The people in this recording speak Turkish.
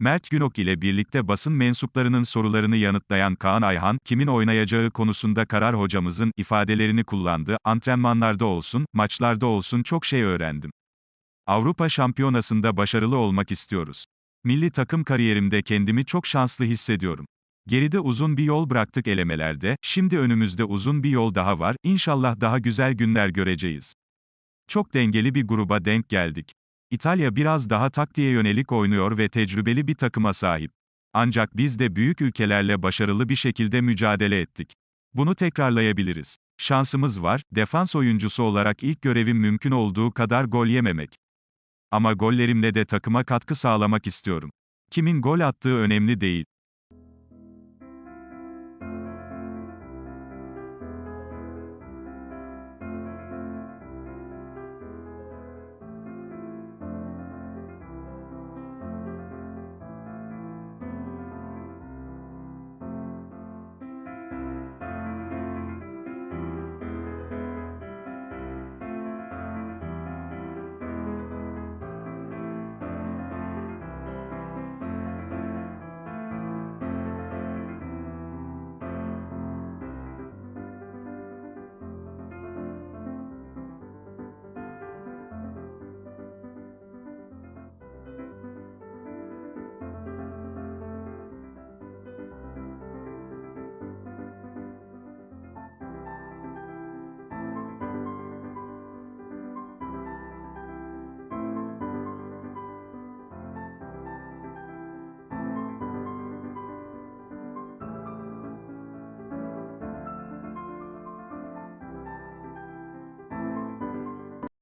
Mert Günok ile birlikte basın mensuplarının sorularını yanıtlayan Kaan Ayhan, kimin oynayacağı konusunda karar hocamızın ifadelerini kullandı. Antrenmanlarda olsun, maçlarda olsun çok şey öğrendim. Avrupa Şampiyonası'nda başarılı olmak istiyoruz. Milli takım kariyerimde kendimi çok şanslı hissediyorum. Geride uzun bir yol bıraktık elemelerde, şimdi önümüzde uzun bir yol daha var, İnşallah daha güzel günler göreceğiz. Çok dengeli bir gruba denk geldik. İtalya biraz daha taktiğe yönelik oynuyor ve tecrübeli bir takıma sahip. Ancak biz de büyük ülkelerle başarılı bir şekilde mücadele ettik. Bunu tekrarlayabiliriz. Şansımız var, defans oyuncusu olarak ilk görevim mümkün olduğu kadar gol yememek. Ama gollerimle de takıma katkı sağlamak istiyorum. Kimin gol attığı önemli değil.